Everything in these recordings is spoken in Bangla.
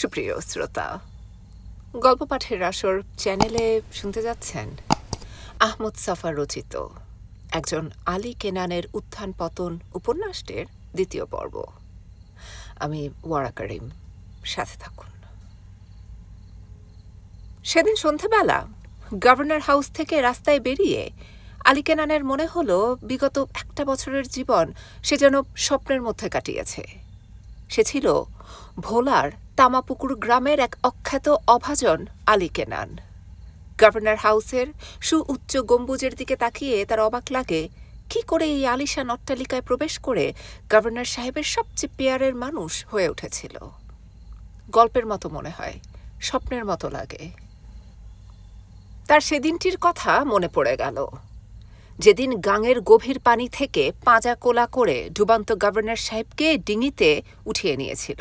সুপ্রিয় শ্রোতা, গল্প পাঠের আসর চ্যানেলে শুনতে যাচ্ছেন আহমদ সাফার রচিত একজন আলী কেনানের উত্থান পতন উপন্যাসটির দ্বিতীয় পর্ব। আমি ওয়ারা করিম, সাথে থাকুন। সেদিন সন্ধ্যাবেলা গভর্নর হাউস থেকে রাস্তায় বেরিয়ে আলী কেনানের মনে হলো বিগত একটা বছরের জীবন সে যেন স্বপ্নের মধ্যে কাটিয়েছে। সে ছিল ভোলার তামাপুকুর গ্রামের এক অখ্যাত অভাজন আলী কেনান গভর্নর হাউসের সুউচ্চ গম্বুজের দিকে তাকিয়ে তার অবাক লাগে, কি করে এই আলিশান অট্টালিকায় প্রবেশ করে গভর্নর সাহেবের সবচেয়ে পেয়ারের মানুষ হয়ে উঠেছিল। গল্পের মতো মনে হয়, স্বপ্নের মতো লাগে। তার সেদিনটির কথা মনে পড়ে গেল। যেদিন গাঙের গভীর পানি থেকে পাঁজা কোলা করে ডুবান্ত গভর্নর সাহেবকে ডিঙিতে উঠিয়ে নিয়েছিল।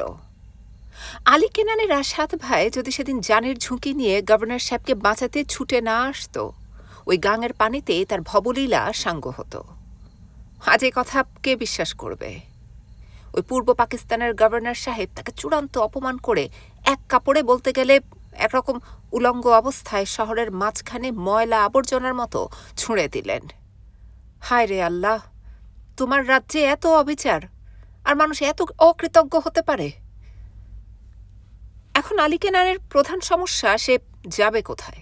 আলী কেনানের সাত ভাই যদি সেদিন জানের ঝুঁকি নিয়ে গভর্নর সাহেবকে বাঁচাতে ছুটে না আসতো, ওই গাঙের পানিতে তার ভবলীলা সাঙ্গ হতো। আজ এ কথা কে বিশ্বাস করবে? ওই পূর্ব পাকিস্তানের গভর্নর সাহেব তাকে চূড়ান্ত অপমান করে এক কাপড়ে বলতে গেলে একরকম উলঙ্গ অবস্থায় শহরের মাঝখানে ময়লা আবর্জনার মতো ছুঁড়ে দিলেন। হায় রে আল্লাহ, তোমার রাজ্যে এত অবিচার, আর মানুষ এত অকৃতজ্ঞ হতে পারে? এখন আলিকেনারের প্রধান সমস্যা, সে যাবে কোথায়?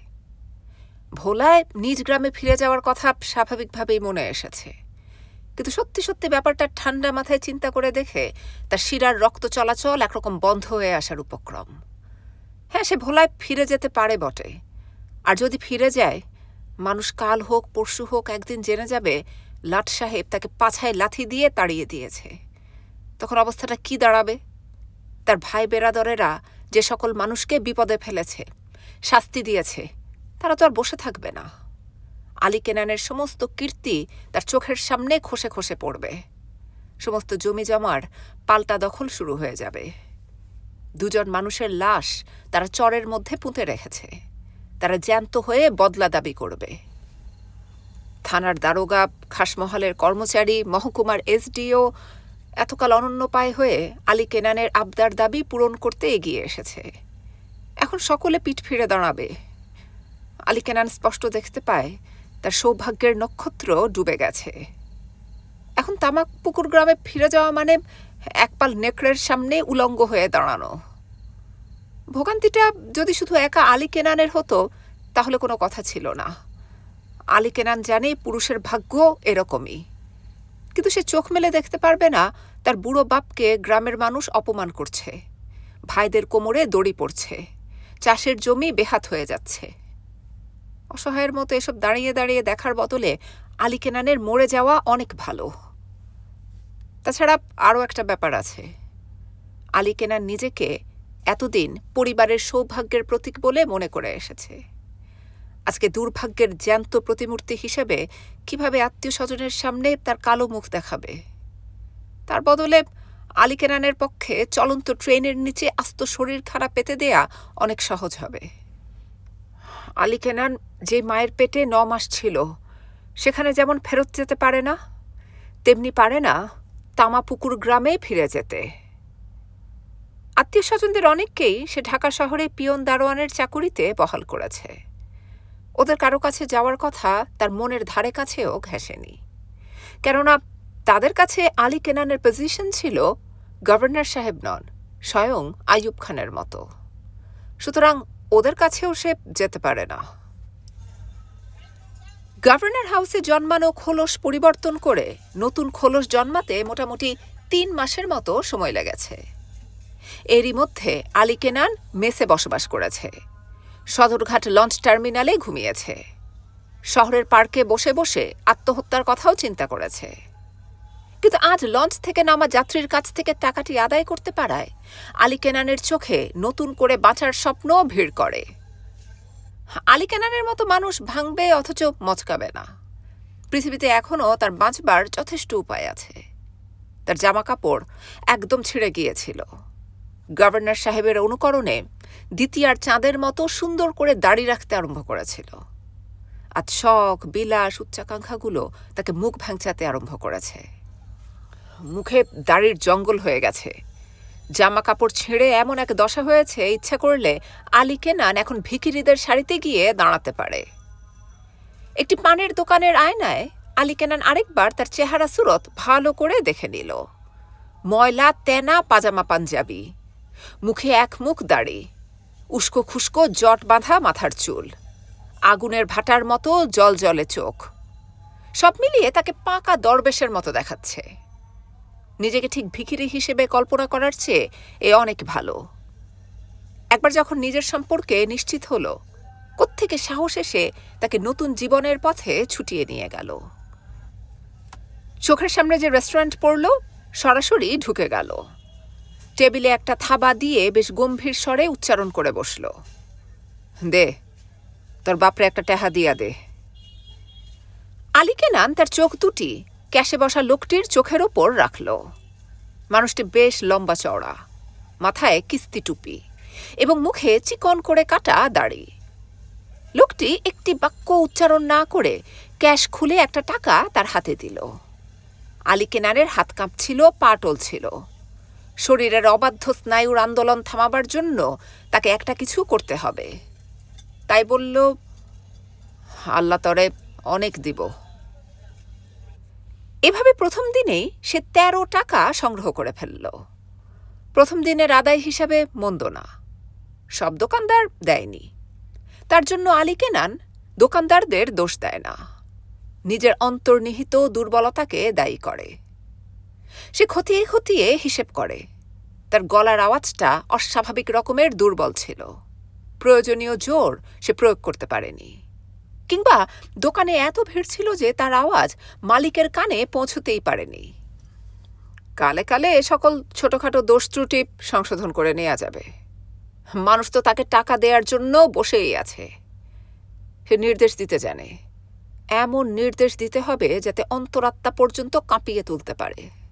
ভোলায় নিজ গ্রামে ফিরে যাওয়ার কথা স্বাভাবিকভাবেই মনে এসেছে। কিন্তু সত্যি সত্যি ব্যাপারটা ঠান্ডা মাথায় চিন্তা করে দেখে তার শিরার রক্ত চলাচল একরকম বন্ধ হয়ে আসার উপক্রম। হ্যাঁ সে ভোলায় ফিরে যেতে পারে বটে। আর যদি ফিরে যায়, মানুষ কাল হোক, পরশু হোক, একদিন জেনে যাবে লাট সাহেব তাকে পাছায় লাথি দিয়ে তাড়িয়ে দিয়েছে। তখন অবস্থাটা কি দাঁড়াবে? তার ভাই বেরাদরেরা যে সকল মানুষকে বিপদে ফেলেছে, শাস্তি দিয়েছে, তারা তো আর বসে থাকবে না। আলী কেনানের সমস্ত কীর্তি তার চোখের সামনে খসে খসে পড়বে। সমস্ত জমি জমার পাল্টা দখল শুরু হয়ে যাবে। দুজন মানুষের লাশ তারা চরের মধ্যে পুঁতে রেখেছে। তারা জ্যান্ত হয়ে বদলা দাবি করবে। থানার দারোগা, খাসমহলের কর্মচারী, মহকুমার এসডিও এতকাল অনন্য পায় হয়ে আলী কেনানের আবদার দাবি পূরণ করতে এগিয়ে এসেছে। এখন সকলে পিঠ ফিরে দাঁড়াবে। আলী কেনান স্পষ্ট দেখতে পায়, তার সৌভাগ্যের নক্ষত্র ডুবে গেছে। এখন তামাক পুকুর গ্রামে ফিরে যাওয়া মানে একপাল নেকড়ের সামনে উলঙ্গ হয়ে দাঁড়ানো। ভোগান্তিটা যদি শুধু একা আলী কেনানের হতো, তাহলে কোনো কথা ছিল না। আলী কেনান জানে পুরুষের ভাগ্য এরকমই। কিন্তু সে চোখ মেলে দেখতে পারবে না, তার বুড়ো বাপকে গ্রামের মানুষ অপমান করছে। ভাইদের কোমরে দড়ি পড়ছে। চাষের জমি বেহাত হয়ে যাচ্ছে। অসহায়ের মতো এসব দাঁড়িয়ে দাঁড়িয়ে দেখার বদলে আলী কেনানের মরে যাওয়া অনেক ভালো। তাছাড়া আরও একটা ব্যাপার আছে। আলী কেনান নিজেকে এতদিন পরিবারের সৌভাগ্যের প্রতীক বলে মনে করে এসেছে। আজকে দুর্ভাগ্যের জ্যান্ত প্রতিমূর্তি হিসেবে কীভাবে আত্মীয় স্বজনের সামনে তার কালো মুখ দেখাবে? তার বদলে আলী কেনানের পক্ষে চলন্ত ট্রেনের নিচে আস্ত শরীর খারাপ পেতে দেয়া অনেক সহজ হবে। আলী কেনান যে মায়ের পেটে ন মাস ছিল, সেখানে যেমন ফেরত যেতে পারে না, তেমনি পারে না তামাপুকুর গ্রামে ফিরে যেতে। আত্মীয় স্বজনদের অনেককেই সে ঢাকা শহরে পিয়ন দারোয়ানের চাকুরিতে বহাল করেছে। ওদের কারও কাছে যাওয়ার কথা তার মনের ধারে কাছেও ঘেঁষেনি। কেননা তাদের কাছে আলী কেনানের পজিশন ছিল গভর্নর সাহেব নন, স্বয়ং আইয়ুব খানের মতো। সুতরাং ওদের কাছেও সে যেতে পারে না। গভর্নর হাউসে জন্মানো খোলস পরিবর্তন করে নতুন খোলস জন্মাতে মোটামুটি তিন মাসের মতো সময় লেগেছে। এরই মধ্যে আলী কেনান মেসে বসবাস করেছে। সদরঘাট লঞ্চ টার্মিনালে ঘুমিয়েছে। শহরের পার্কে বসে বসে আত্মহত্যার কথাও চিন্তা করেছে। কিন্তু আজ লঞ্চ থেকে নামা যাত্রীর কাছ থেকে টাকাটি আদায় করতে পারায় আলী কেনানের চোখে নতুন করে বাঁচার স্বপ্ন ভিড় করে। আলী কেনানের মতো মানুষ ভাঙবে অথচ মচকাবে না। পৃথিবীতে এখনও তার বাঁচবার যথেষ্ট উপায় আছে। তার জামা কাপড় একদম ছিঁড়ে গিয়েছিল। গভর্নর সাহেবের অনুকরণে দ্বিতীয়ার চাঁদের মতো সুন্দর করে দাড়ি রাখতে আরম্ভ করেছিল। আজ শখ, বিলাস, উচ্চাকাঙ্ক্ষাগুলো তাকে মুখ ভাঙচাতে আরম্ভ করেছে। মুখে দাড়ির জঙ্গল হয়ে গেছে। জামা কাপড় ছিঁড়ে এমন এক দশা হয়েছে, ইচ্ছা করলে আলী কেনান এখন ভিকিরিদের শাড়িতে গিয়ে দাঁড়াতে পারে। একটি পানের দোকানের আয়নায় আলী কেনান আরেকবার তার চেহারা সুরত ভালো করে দেখে নিল। ময়লা, তেনা, পাজামা, পাঞ্জাবি। মুখে এক মুখ দাড়ি। উস্কো খুস্কো জট বাঁধা মাথার চুল। আগুনের ভাটার মতো জল জলে চোখ। সব মিলিয়ে তাকে পাকা দরবেশের মতো দেখাচ্ছে। নিজেকে ঠিক ভিখিরি হিসেবে কল্পনা করার চেয়ে এ অনেক ভালো। একবার যখন নিজের সম্পর্কে নিশ্চিত হলো, কোত্থেকে সাহস এসে তাকে নতুন জীবনের পথে ছুটিয়ে নিয়ে গেল। চোখের সামনে যে রেস্টুরেন্ট পড়ল, সরাসরি ঢুকে গেল। টেবিলে একটা থাবা দিয়ে বেশ গম্ভীর স্বরে উচ্চারণ করে বসল। দে, তোর বাপরে একটা টেহা দিয়া দে। আলী কেনান তার চোখ দুটি ক্যাশে বসা লোকটির চোখের ওপর রাখল। মানুষটি বেশ লম্বা চওড়া, মাথায় কিস্তি টুপি এবং মুখে চিকন করে কাটা দাড়ি। লোকটি একটি বাক্য উচ্চারণ না করে ক্যাশ খুলে একটা টাকা তার হাতে দিল। আলী কেনানের হাত কাঁপছিল, পা টলছিল। শরীরের অবাধ্য স্নায়ুর আন্দোলন থামাবার জন্য তাকে একটা কিছু করতে হবে। তাই বলল, আল্লাহ তরে অনেক দিব। এভাবে প্রথম দিনেই সে তেরো টাকা সংগ্রহ করে ফেলল। প্রথম দিনের আদায় হিসাবে মন্দ না। সব দোকানদার দেয়নি। তার জন্য আলী কেনান দোকানদারদের দোষ দেয় না। নিজের অন্তর্নিহিত দুর্বলতাকে দায়ী করে। সে খতিয়ে খতিয়ে হিসেব করে। তার গলার আওয়াজটা অস্বাভাবিক রকমের দুর্বল ছিল। প্রয়োজনীয় জোর সে প্রয়োগ করতে পারেনি। কিংবা দোকানে এত ভিড় ছিল যে তার আওয়াজ মালিকের কানে পৌঁছতেই পারেনি। কালে কালে এ সকল ছোটখাটো দোষ ত্রুটি সংশোধন করে নেওয়া যাবে। মানুষ তো তাকে টাকা দেওয়ার জন্য বসেই আছে। সে নির্দেশ দিতে জানে। এমন নির্দেশ দিতে হবে যাতে অন্তরাত্মা পর্যন্ত কাঁপিয়ে তুলতে পারে।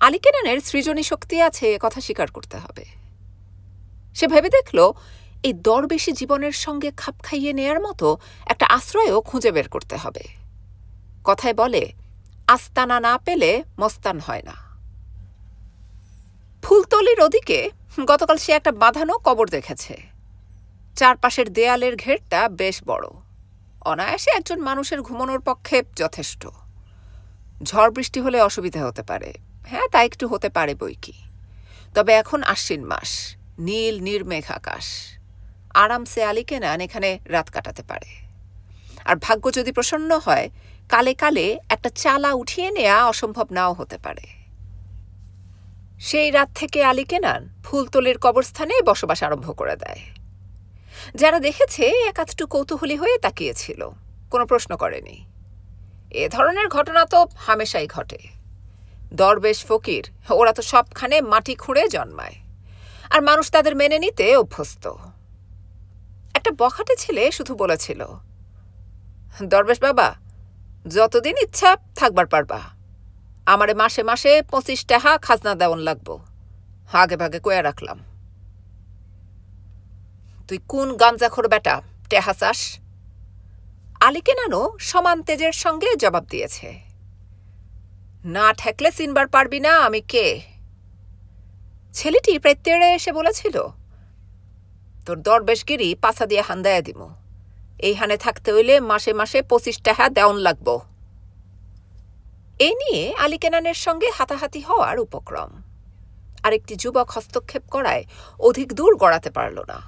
আলিকেনানের সৃজনী শক্তি আছে কথা স্বীকার করতে হবে। সে ভেবে দেখল, এই দরবেশি জীবনের সঙ্গে খাপ খাইয়ে নেয়ার মতো একটা আশ্রয়ও খুঁজে বের করতে হবে। কথায় বলে, আস্তানা না পেলে মস্তান হয় না। ফুলতলির ওদিকে গতকাল সে একটা বাঁধানো কবর দেখেছে। চারপাশের দেয়ালের ঘেরটা বেশ বড়। অনায়াসে একজন মানুষের ঘুমানোর পক্ষে যথেষ্ট। ঝড় বৃষ্টি হলে অসুবিধা হতে পারে। হ্যাঁ তা একটু হতে পারে বই কি। তবে এখন আশ্বিন মাস, নীল নির্মেঘ আকাশ। আরামসে আলী কেনান এখানে রাত কাটাতে পারে। আর ভাগ্য যদি প্রসন্ন হয়, কালে কালে একটা চালা উঠিয়ে নেওয়া অসম্ভব নাও হতে পারে। সেই রাত থেকে আলী কেনান ফুলতলির কবরস্থানে বসবাস আরম্ভ করে দেয়। যারা দেখেছে একাধটু কৌতূহলী হয়ে তাকিয়েছিল। কোনো প্রশ্ন করেনি। এ ধরনের ঘটনা তো হামেশাই ঘটে। দরবেশ ফকির, ওরা তো সবখানে মাটি খুঁড়ে জন্মায়। আর মানুষ তাদের মেনে নিতে অভ্যস্ত। একটা বখাটে ছেলে শুধু বলেছিল, দরবেশ বাবা, যতদিন ইচ্ছা থাকবার পারবা। আমারে মাসে মাসে পঁচিশ টাকা খাজনা দেওয়ান লাগবো। আগে ভাগে কয়া রাখলাম। তুই কোন গাঞ্জাখোর বেটা, টেহা চাস? আলী কেনানো সমান তেজের সঙ্গে জবাব দিয়েছে। না ঠেকলে চিনবার পারবি না, আমি কে? ছেলেটি প্রায় তেড়ে এসে বলেছিল, তোর দরবেশগিরি পাছা দিয়ে হান্দায়া দিমু। এই হানে থাকতে হইলে মাসে মাসে পঁচিশ টাকা দেওয়ান লাগব। এই নিয়ে আলী কেনানের সঙ্গে হাতাহাতি হওয়ার উপক্রম। আরেকটি যুবক হস্তক্ষেপ করায় অধিক দূর গড়াতে পারল না।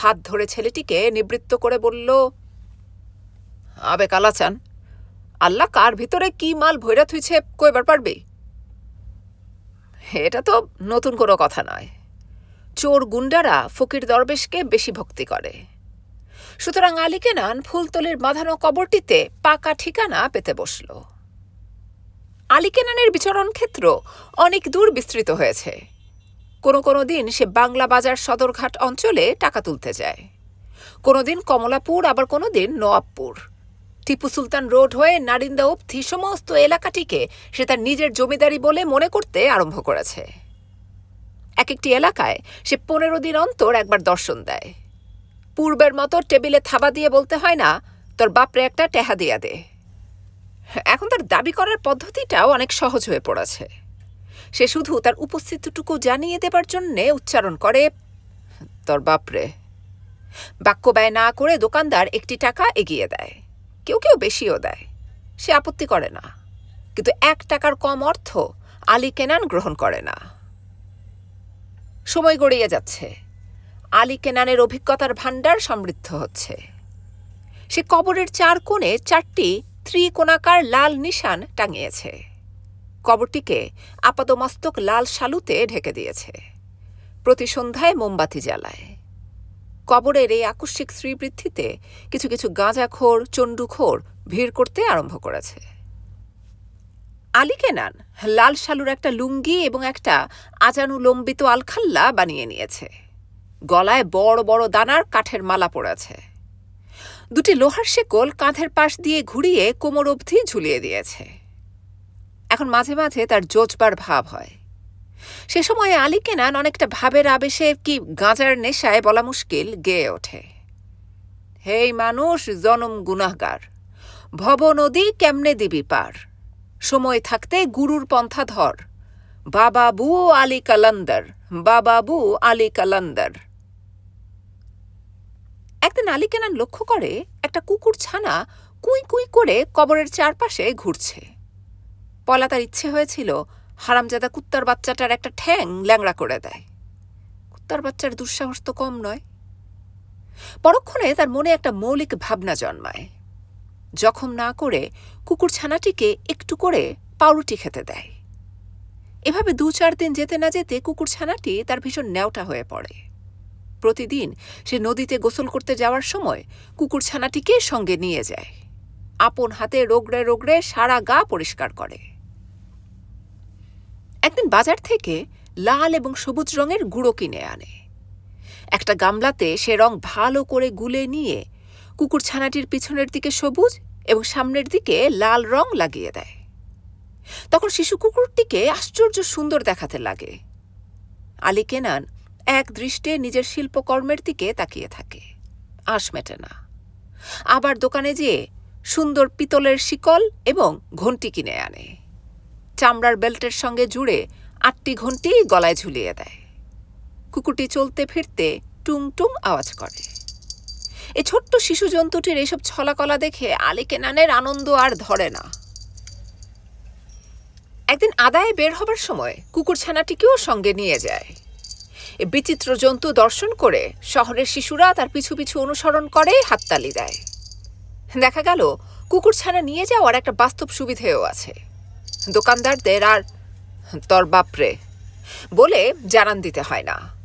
হাত ধরে ছেলেটিকে নিবৃত্ত করে বলল, আবে কালাচান আল্লাহ কার ভিতরে কি মাল ভৈরা থুইছে কইবার পারবি? এটা তো নতুন কোনো কথা নয়। চোর গুন্ডারা ফকির দরবেশকে বেশি ভক্তি করে। সুতরাং আলী কেনান ফুলতলির বাঁধানো কবরটিতে পাকা ঠিকানা পেতে বসল। আলী কেনানের বিচরণ ক্ষেত্র অনেক দূর বিস্তৃত হয়েছে। কোনো কোনো দিন সে বাংলা বাজার সদরঘাট অঞ্চলে টাকা তুলতে যায়। কোনো দিন কমলাপুর, আবার কোনো দিন নোয়াবপুর টিপু সুলতান রোড হয়ে নারিন্দা অবধি সমস্ত এলাকাটিকে সে তার নিজের জমিদারি বলে মনে করতে আরম্ভ করেছে। এক একটি এলাকায় সে পনেরো দিন অন্তর একবার দর্শন দেয়। পূর্বের মতো টেবিলে থাবা দিয়ে বলতে হয় না, তোর বাপরে একটা টেহা দিয়া দে। এখন তার দাবি করার পদ্ধতিটাও অনেক সহজ হয়ে পড়েছে। সে শুধু তার উপস্থিতিটুকু জানিয়ে দেবার জন্যে উচ্চারণ করে, তোর বাপরে। বাক্য ব্যয় না করে দোকানদার একটি টাকা এগিয়ে দেয়। কেউ কেউ বেশিও দেয়। সে আপত্তি করে না। কিন্তু এক টাকার কম অর্থ আলী কেনান গ্রহণ করে না। সময় গড়িয়ে যাচ্ছে। আলী কেনানের অভিজ্ঞতার ভাণ্ডার সমৃদ্ধ হচ্ছে। সে কবরের চার কোণে চারটি ত্রিকোণাকার লাল নিশান টাঙিয়েছে। কবরটিকে আপাতমস্তক লাল শালুতে ঢেকে দিয়েছে। প্রতি সন্ধ্যায় মোমবাতি জ্বালায়। কবরের এই আকস্মিক শ্রীবৃদ্ধিতে কিছু কিছু গাঁজাখোর, চণ্ডুখোর ভিড় করতে আরম্ভ করেছে। আলী কেনান লাল শালুর একটা লুঙ্গি এবং একটা আজানুলম্বিত আলখাল্লা বানিয়ে নিয়েছে। গলায় বড় বড় দানার কাঠের মালা পড়েছে। দুটি লোহার শেকল কাঁধের পাশ দিয়ে ঘুরিয়ে কোমর অবধি ঝুলিয়ে দিয়েছে। এখন মাঝে মাঝে তার জোচবার ভাব হয়। সে সময়ে আলী কেনান অনেকটা ভাবের আবেশে কি গাঁজার নেশায় বলা মুশকিল গেয়ে ওঠে। হেই মানুষ, জনম গুনাহগার। ভব নদী কেমনে দিবি পার? সময় থাকতে গুরুর পন্থা ধর। বাবাবু আলী কালান্দর বাবাবু আলী কালান্দর। একদিন আলী কেনান লক্ষ্য করে একটা কুকুর ছানা কুই কুই করে কবরের চারপাশে ঘুরছে। পলা তার ইচ্ছে হয়েছিল হারামজাদা কুত্তার বাচ্চাটার একটা ঠ্যাং ল্যাংড়া করে দেয়। কুত্তার বাচ্চার দুঃসাহস তো কম নয়। পরক্ষণে তার মনে একটা মৌলিক ভাবনা জন্মায়। জখম না করে কুকুর ছানাটিকে একটু করে পাউরুটি খেতে দেয়। এভাবে দু চার দিন যেতে না যেতে কুকুর ছানাটি তার ভীষণ ন্যাওটা হয়ে পড়ে। প্রতিদিন সে নদীতে গোসল করতে যাওয়ার সময় কুকুর ছানাটিকে সঙ্গে নিয়ে যায়। আপন হাতে রোগড়ে রোগড়ে সারা গা পরিষ্কার করে। একদিন বাজার থেকে লাল এবং সবুজ রঙের গুঁড়ো কিনে আনে। একটা গামলাতে সে রং ভালো করে গুলে নিয়ে কুকুর ছানাটির পিছনের দিকে সবুজ এবং সামনের দিকে লাল রং লাগিয়ে দেয়। তখন শিশু কুকুরটিকে আশ্চর্য সুন্দর দেখাতে লাগে। আলী কেনান এক দৃষ্টে নিজের শিল্পকর্মের দিকে তাকিয়ে থাকে। আশ মেটে না। আবার দোকানে যেয়ে সুন্দর পিতলের শিকল এবং ঘন্টি কিনে আনে। চামড়ার বেল্টের সঙ্গে জুড়ে আটটি ঘন্টি গলায় ঝুলিয়ে দেয়। কুকুরটি চলতে ফিরতে টুং টুং আওয়াজ করে। এই ছোট্ট শিশু জন্তুটির এসব ছলাকলা দেখে আলী কেনানের আনন্দ আর ধরে না। একদিন আদায়ে বের হবার সময় কুকুর ছানাটিকেও সঙ্গে নিয়ে যায়। এ বিচিত্র জন্তু দর্শন করে শহরের শিশুরা তার পিছু পিছু অনুসরণ করে হাততালি দেয়। দেখা গেল কুকুর ছানা নিয়ে যাওয়ার একটা বাস্তব সুবিধেও আছে। দোকানদারদের আর তর বাপরে বলে জানান দিতে হয় না।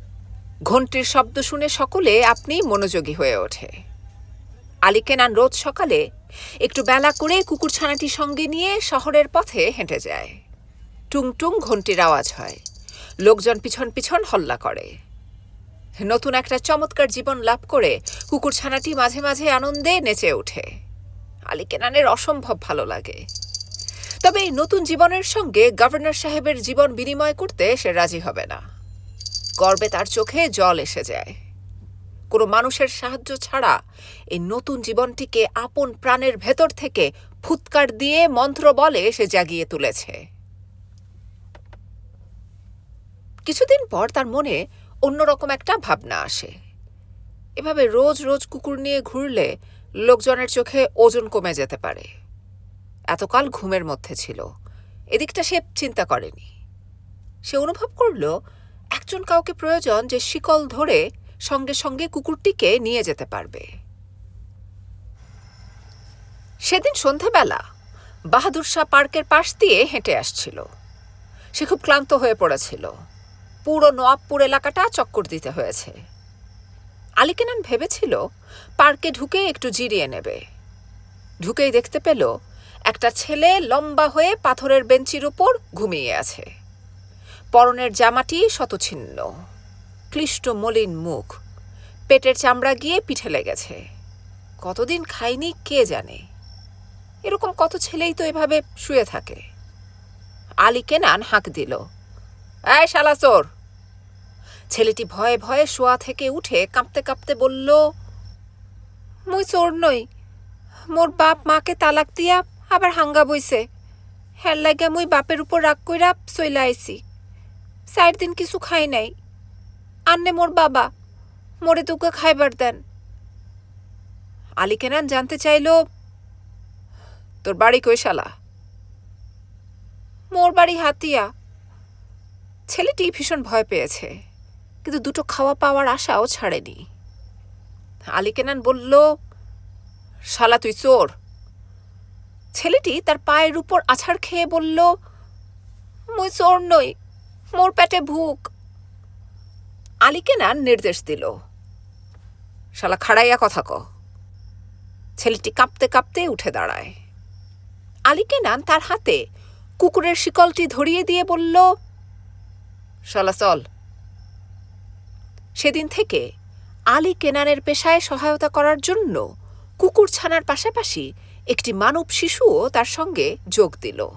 ঘন্টির শব্দ শুনে সকলে আপনি মনোযোগী হয়ে ওঠে। আলী কেনান রোজ সকালে একটু বেলা করে কুকুর ছানাটি সঙ্গে নিয়ে শহরের পথে হেঁটে যায়। টুং টুং ঘন্টির আওয়াজ হয়। লোকজন পিছন পিছন হল্লা করে। নতুন একটা চমৎকার জীবন লাভ করে কুকুর ছানাটি মাঝে মাঝে আনন্দে নেচে ওঠে। আলিকেনানের অসম্ভব ভালো লাগে। তবে এই নতুন জীবনের সঙ্গে গভর্নর সাহেবের জীবন বিনিময় করতে সে রাজি হবে না। গর্বে তার চোখে জল এসে যায়। কোনো মানুষের সাহায্য ছাড়া এই নতুন জীবনটিকে আপন প্রাণের ভেতর থেকে ফুৎকার দিয়ে মন্ত্র বলে সে জাগিয়ে তুলেছে। কিছুদিন পর তার মনে অন্যরকম একটা ভাবনা আসে। এভাবে রোজ রোজ কুকুর নিয়ে ঘুরলে লোকজনের চোখে ওজন কমে যেতে পারে। এতকাল ঘুমের মধ্যে ছিল। এদিকটা সে চিন্তা করেনি। সে অনুভব করল, একজন কাউকে প্রয়োজন যে শিকল ধরে সঙ্গে সঙ্গে কুকুরটিকে নিয়ে যেতে পারবে। সেদিন সন্ধেবেলা বাহাদুর শাহ পার্কের পাশ দিয়ে হেঁটে আসছিল। সে খুব ক্লান্ত হয়ে পড়েছিল। পুরো নোয়াবপুর এলাকাটা চক্কর দিতে হয়েছে। আলিকেনান ভেবেছিল, পার্কে ঢুকে একটু জিরিয়ে নেবে। ঢুকেই দেখতে পেল একটা ছেলে লম্বা হয়ে পাথরের বেঞ্চির উপর ঘুমিয়ে আছে। পরনের জামাটি শতছিন্ন ক্লিষ্ট মলিন মুখ। পেটের চামড়া গিয়ে পিঠে লেগেছে। কতদিন খায়নি কে জানে? এরকম কত ছেলেই তো এভাবে শুয়ে থাকে। আলী কেনান হাঁক দিল। এই শালাচোর ছেলেটি ভয়ে ভয়ে শোয়া থেকে উঠে কাঁপতে কাঁপতে বলল, মুই চোর নই। মোর বাপ মাকে তালাক দিয়া আবার হাঙ্গা বইছে। হের লাগে মুই বাপের উপর রাগ কইরা চইলা আইছি। চার দিন কিছু খাই নাই। আন্নে মোর বাবা, মোরে তোকে খাইবার দেন। আলী কেনান জানতে চাইল, তোর বাড়ি কই শালা? মোর বাড়ি হাতিয়া। ছেলেটি ভীষণ ভয় পেয়েছে, কিন্তু দুটো খাওয়া পাওয়ার আশাও ছাড়েনি। আলী কেনান বলল, শালা তুই চোর! ছেলেটি তার পায়ের উপর আছাড় খেয়ে বলল, মুই চোর নই, মোর পেটে ভুক। আলী কেনান নির্দেশ দিল, শালা খাড়াইয়া কথা ক ছেলেটি কাঁপতে কাঁপতে উঠে দাঁড়ায়। আলী কেনান তার হাতে কুকুরের শিকলটি ধরিয়ে দিয়ে বলল, শালা চল। সেদিন থেকে আলী কেনানের পেশায় সহায়তা করার জন্য কুকুর ছানার পাশাপাশি একটি মানব শিশুও তার সঙ্গে যোগ দিল।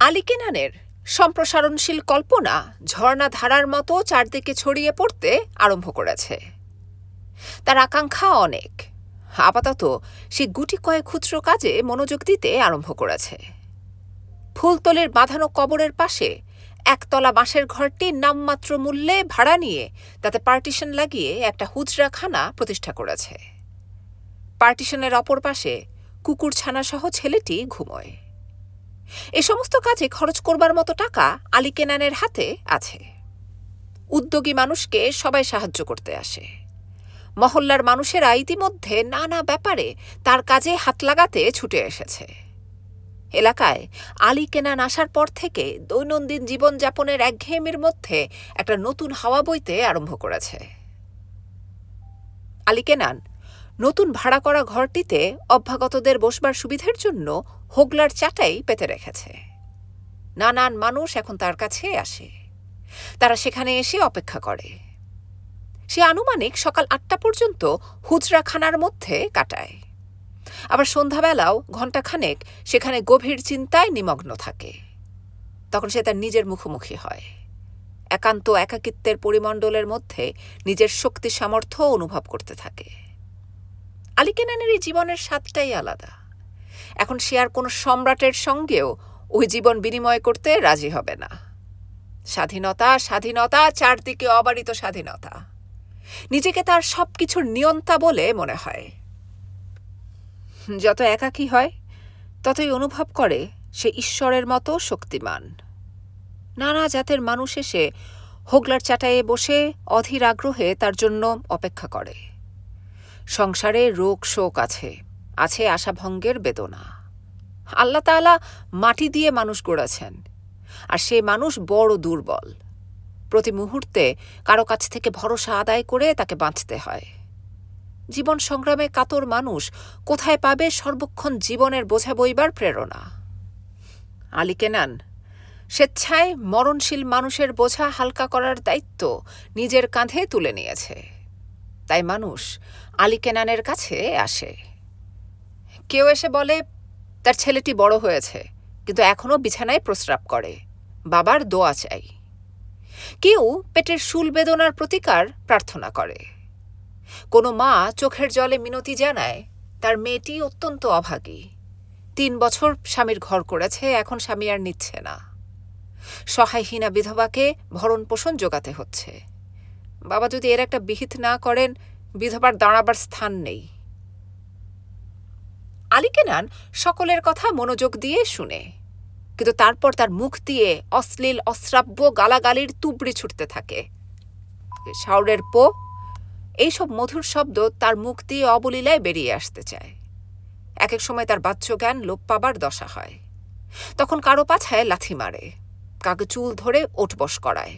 আলিকেনানের সম্প্রসারণশীল কল্পনা ঝর্ণা ধারার মতো চারদিকে ছড়িয়ে পড়তে আরম্ভ করেছে। তার আকাঙ্ক্ষা অনেক। আপাতত সে গুটি কয়েক ক্ষুদ্র কাজে মনোযোগ দিতে আরম্ভ করেছে। ফুলতলের বাঁধানো কবরের পাশে একতলা বাঁশের ঘরটি নামমাত্র মূল্যে ভাড়া নিয়ে তাতে পার্টিশন লাগিয়ে একটা হুজরাখানা প্রতিষ্ঠা করেছে। পার্টিশনের অপর পাশে কুকুর ছানাসহ ছেলেটি ঘুমোয়। এ সমস্ত কাজে খরচ করবার মতো টাকা আলী কেনানের হাতে আছে। উদ্যোগী মানুষকে সবাই সাহায্য করতে আসে। মহল্লার মানুষেরা ইতিমধ্যে নানা ব্যাপারে তার কাজে হাত লাগাতে ছুটে এসেছে। এলাকায় আলী কেনান আসার পর থেকে দৈনন্দিন জীবনযাপনের একঘেয়েমির মধ্যে একটা নতুন হাওয়া বইতে আরম্ভ করেছে। আলী কেনান নতুন ভাড়া করা ঘরটিতে অভ্যাগতদের বসবার সুবিধার জন্য হোগলার চাটাই পেতে রেখেছে। নানান মানুষ এখন তার কাছে আসে। তারা সেখানে এসে অপেক্ষা করে। সে আনুমানিক সকাল আটটা পর্যন্ত হুজরাখানার মধ্যে কাটায়। আবার সন্ধ্যাবেলাও ঘণ্টাখানেক সেখানে গভীর চিন্তায় নিমগ্ন থাকে। তখন সে তার নিজের মুখোমুখি হয়। একান্ত একাকিত্বের পরিমণ্ডলের মধ্যে নিজের শক্তি সামর্থ্য অনুভব করতে থাকে। আলী কেনানের এই জীবনের স্বাদটাই আলাদা। এখন সে আর কোনো সম্রাটের সঙ্গেও ওই জীবন বিনিময় করতে রাজি হবে না। স্বাধীনতা স্বাধীনতা, চারদিকে অবারিত স্বাধীনতা। নিজেকে তার সব কিছুর নিয়ন্তা বলে মনে হয়। যত একাকী হয়, ততই অনুভব করে সে ঈশ্বরের মতো শক্তিমান। নানা জাতের মানুষ এসে হোগলার চাটায়ে বসে অধীর আগ্রহে তার জন্য অপেক্ষা করে। সংসারে রোগ শোক আছে আছে আশাভঙ্গের বেদনা। আল্লাহ তালা মাটি দিয়ে মানুষ গড়েছেন, আর সে মানুষ বড় দুর্বল। প্রতি মুহূর্তে কারও কাছ থেকে ভরসা আদায় করে তাকে বাঁচতে হয়। জীবন সংগ্রামে কাতর মানুষ কোথায় পাবে সর্বক্ষণ জীবনের বোঝা বইবার প্রেরণা? আলী কেনান, স্বেচ্ছায় মরণশীল মানুষের বোঝা হালকা করার দায়িত্ব নিজের কাঁধে তুলে নিয়েছে। তাই মানুষ আলী কেনানের কাছে আসে। কেউ এসে বলে, তার ছেলেটি বড় হয়েছে, কিন্তু এখনও বিছানায় প্রস্রাব করে। বাবার দোয়া চাই। কেউ পেটের শুল বেদনার প্রতিকার প্রার্থনা করে। কোনো মা চোখের জলে মিনতি জানায়, তার মেয়েটি অত্যন্ত অভাগী। তিন বছর স্বামীর ঘর করেছে, এখন স্বামী আর নিচ্ছে না। সহায়হীনা বিধবাকে ভরণ পোষণ জোগাতে হচ্ছে। বাবা যদি এর একটা বিহিত না করেন বিধবার দাঁড়াবার স্থান নেই। আলিকেনান সকলের কথা মনোযোগ দিয়ে শুনে, কিন্তু তারপর তার মুখ দিয়ে অশ্লীল, অশ্রাব্য গালাগালির তুবড়ি ছুটতে থাকে। শাওরের পো, এইসব মধুর শব্দ তার মুখ দিয়ে অবলীলায় বেরিয়ে আসতে চায়। এক এক সময় তার বাচ্চ জ্ঞান লোপ পাবার দশা হয়। তখন কারও পাছায় লাথি মারে, কাকে চুল ধরে ওঠবস করায়।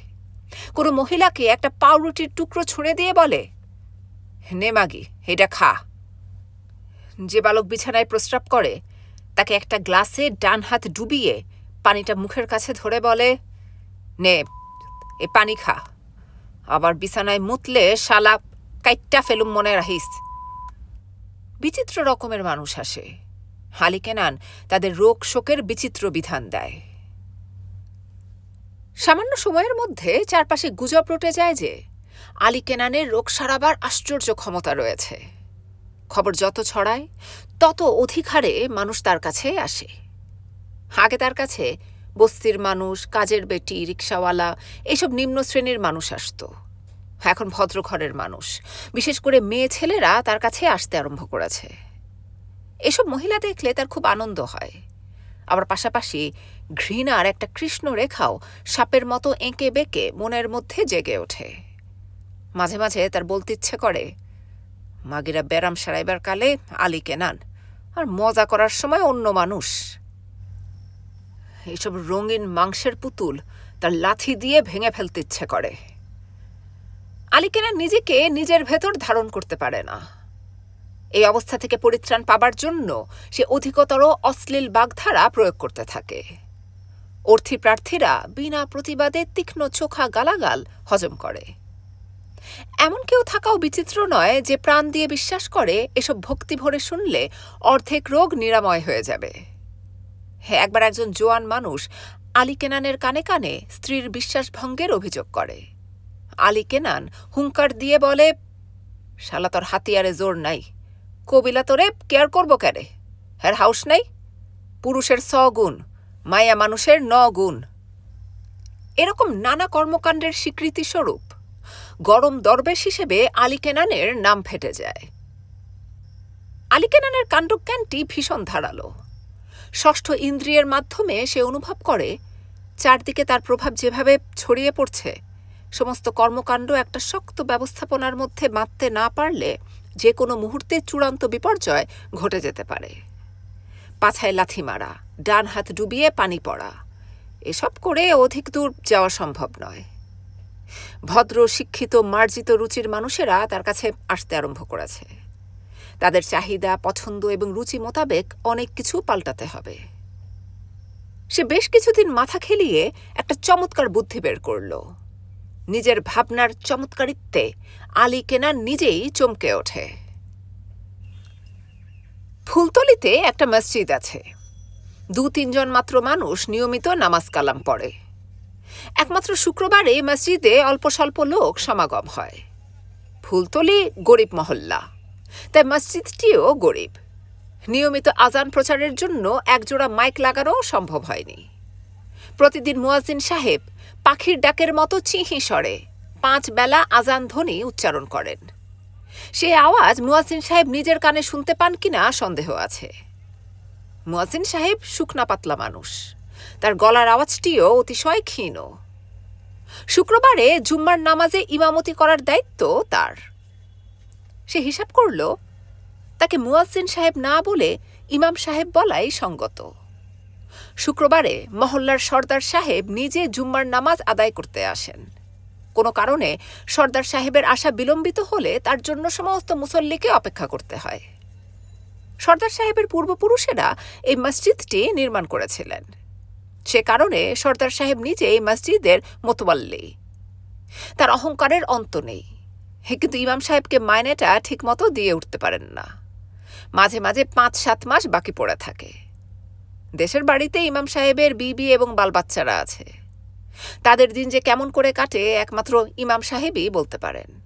কোনো মহিলাকে একটা পাউরুটির টুকরো ছুঁড়ে দিয়ে বলে নে মাগি, এটা খা। যে বালক বিছানায় প্রস্রাব করে, তাকে একটা গ্লাসে ডান হাত ডুবিয়ে পানিটা মুখের কাছে ধরে বলে, নে, এ পানি খা। আবার বিছানায় মুতলে শালা কাইটটা ফেলুম মনে রাখিস। বিচিত্র রকমের মানুষ আসে। হালি কেনান তাদের রোগ শোকের বিচিত্র বিধান দেয়। সামান্য সময়ের মধ্যে চারপাশে গুজব রটে যায় যে আলী কেনানের রোগ সারাবার আশ্চর্য ক্ষমতা রয়েছে। খবর যত ছড়ায়, তত অধিক হারে মানুষ তার কাছে আসে। আগে তার কাছে বস্তির মানুষ, কাজের বেটি, রিক্সাওয়ালা এইসব নিম্ন শ্রেণির মানুষ আসতো। এখন ভদ্র ঘরের মানুষ, বিশেষ করে মেয়ে ছেলেরা তার কাছে আসতে আরম্ভ করেছে। এসব মহিলা দেখলে তার খুব আনন্দ হয়। আবার পাশাপাশি ঘৃণার একটা কৃষ্ণ রেখাও সাপের মতো এঁকে বেঁকে মনের মধ্যে জেগে ওঠে। মাঝে মাঝে তার বলতে ইচ্ছে করে, মাগিরা ব্যারাম সারাইবার কালে আলী কেনান আর মজা করার সময় অন্য মানুষ। এইসব রঙিন মাংসের পুতুল তার লাথি দিয়ে ভেঙে ফেলতে ইচ্ছে করে। আলিকেনা নিজেকে নিজের ভেতর ধারণ করতে পারে না। এই অবস্থা থেকে পরিত্রাণ পাবার জন্য সে অধিকতর অশ্লীল বাগধারা প্রয়োগ করতে থাকে। অর্থী প্রার্থীরা বিনা প্রতিবাদে তীক্ষ্ণ চোখা গালাগাল হজম করে। এমন কেউ থাকাও বিচিত্র নয় যে প্রাণ দিয়ে বিশ্বাস করে এসব ভক্তি ভরে শুনলে অর্ধেক রোগ নিরাময় হয়ে যাবে। হ্যাঁ একবার একজন জোয়ান মানুষ আলী কেনানের কানে কানে স্ত্রীর বিশ্বাসভঙ্গের অভিযোগ করে। আলী কেনান হুঙ্কার দিয়ে বলে, শালা, তোর হাতিয়ারে জোর নাই। কবিলা তোরে কেয়ার করব কেরে হ্যার হাউস নাই? পুরুষের ছ গুণ, মায়া মানুষের ন গুণ। এরকম নানা কর্মকাণ্ডের স্বীকৃতি স্বরূপ গরম দরবেশ হিসেবে আলী কেনানের নাম ফেটে যায়। আলী কেনানের কাণ্ডজ্ঞানটি ভীষণ ধারালো। ষষ্ঠ ইন্দ্রিয়ের মাধ্যমে সে অনুভব করে, চারদিকে তার প্রভাব যেভাবে ছড়িয়ে পড়ছে, সমস্ত কর্মকাণ্ড একটা শক্ত ব্যবস্থাপনার মধ্যে মাপতে না পারলে যে কোনো মুহূর্তে চূড়ান্ত বিপর্যয় ঘটে যেতে পারে। পাছায় লাথি মারা ডান হাত ডুবিয়ে পানি পড়া, এসব করে অধিক দূর যাওয়া সম্ভব নয়। ভদ্র, শিক্ষিত, মার্জিত, রুচির মানুষেরা তার কাছে আসতে আরম্ভ করেছে। তাদের চাহিদা, পছন্দ এবং রুচি মোতাবেক অনেক কিছু পাল্টাতে হবে। সে বেশ কিছুদিন মাথা খেলিয়ে একটা চমৎকার বুদ্ধি বের করল। নিজের ভাবনার চমৎকারিত্বে আলী কেনা নিজেই চমকে ওঠে। ফুলতলিতে একটা মসজিদ আছে। দু তিনজন মাত্র মানুষ নিয়মিত নামাজ কালাম পড়ে। একমাত্র শুক্রবারে মসজিদে অল্প স্বল্প লোক সমাগম হয়। ফুলতলি গরিব মহল্লা। তাই মসজিদটিও গরিব। নিয়মিত আজান প্রচারের জন্য একজোড়া মাইক লাগানো সম্ভব হয়নি। প্রতিদিন মুয়াজিন সাহেব পাখির ডাকের মতো চিহি স্বরে পাঁচ বেলা আজান ধ্বনি উচ্চারণ করেন। সে আওয়াজ মুয়াজিন সাহেব নিজের কানে শুনতে পান কিনা সন্দেহ আছে। মুয়াজিন সাহেব শুকনা পাতলা মানুষ। তার গলার আওয়াজটিও অতিশয় ক্ষীণ। শুক্রবারে জুম্মার নামাজে ইমামতি করার দায়িত্ব তার। সে হিসাব করল, তাকে মুয়াজ্জিন সাহেব না বলে ইমাম সাহেব বলাই সঙ্গত। শুক্রবারে মহল্লার সর্দার সাহেব নিজে জুম্মার নামাজ আদায় করতে আসেন। কোনো কারণে সর্দার সাহেবের আশা বিলম্বিত হলে তার জন্য সমস্ত মুসল্লিকে অপেক্ষা করতে হয়। সর্দার সাহেবের পূর্বপুরুষেরা এই মসজিদটি নির্মাণ করেছিলেন। সে কারণে সর্দার সাহেব নিজে এই মসজিদের মোতওয়াল্লি তার অহংকারের অন্ত নেই। কিন্তু ইমাম সাহেবকে মাইনেটা ঠিকমতো দিয়ে উঠতে পারেন না। মাঝে মাঝে পাঁচ সাত মাস বাকি পড়ে থাকে। দেশের বাড়িতে ইমাম সাহেবের বিবি এবং বালবাচ্চারা আছে। তাদের দিন যে কেমন করে কাটে একমাত্র ইমাম সাহেবই বলতে পারেন।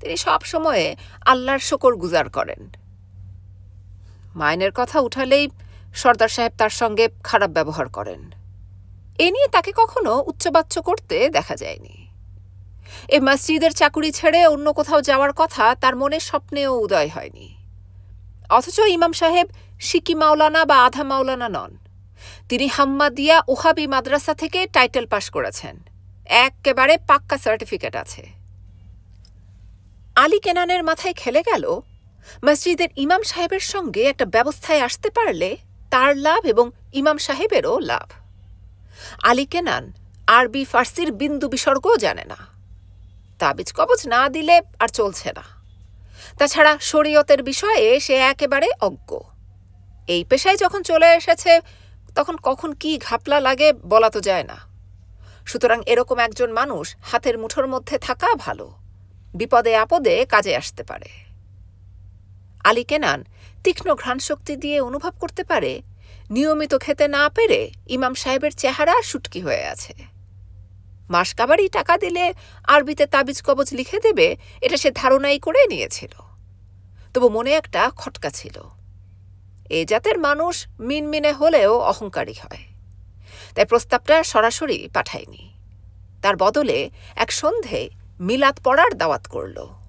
তিনি সব সময়ে আল্লাহর শকর গুজার করেন। মাইনের কথা উঠালেই সর্দার সাহেব তার সঙ্গে খারাপ ব্যবহার করেন। এ নিয়ে তাকে কখনো উচ্চবাচ্য করতে দেখা যায়নি। এ মসজিদের চাকুরি ছেড়ে অন্য কোথাও যাওয়ার কথা তার মনে স্বপ্নেও উদয় হয়নি। অথচ ইমাম সাহেব সিকি মাওলানা বা আধা মাওলানা নন। তিনি হাম্মাদিয়া ওহাবি মাদ্রাসা থেকে টাইটেল পাশ করেছেন। একেবারে পাক্কা সার্টিফিকেট আছে। আলী কেনানের মাথায় খেলে গেল, মসজিদের ইমাম সাহেবের সঙ্গে একটা ব্যবস্থায় আসতে পারলে তার লাভ এবং ইমাম সাহেবেরও লাভ। আলী কেনান আরবি ফার্সির বিন্দু বিসর্গও জানে না। তাবিজ কবজ না দিলে আর চলছে না। তাছাড়া শরীয়তের বিষয়ে সে একেবারে অজ্ঞ। এই পেশায় যখন চলে এসেছে, তখন কখন কি ঘাপলা লাগে বলা তো যায় না। সুতরাং এরকম একজন মানুষ হাতের মুঠোর মধ্যে থাকা ভালো। বিপদে আপদে কাজে আসতে পারে। আলী কেনান তীক্ষ্ণ ঘ্রাণশক্তি দিয়ে অনুভব করতে পারে নিয়মিত খেতে না পেরে ইমাম সাহেবের চেহারা শুটকি হয়ে আছে। মাস কাবারই টাকা দিলে আরবিতে তাবিজ কবজ লিখে দেবে, এটা সে ধারণাই করে নিয়েছিল। তবু মনে একটা খটকা ছিল। এ জাতের মানুষ মিনমিনে হলেও অহংকারী হয়। তাই প্রস্তাবটা সরাসরি পাঠায়নি। তার বদলে এক সন্ধে মিলাদ পড়ার দাওয়াত করল।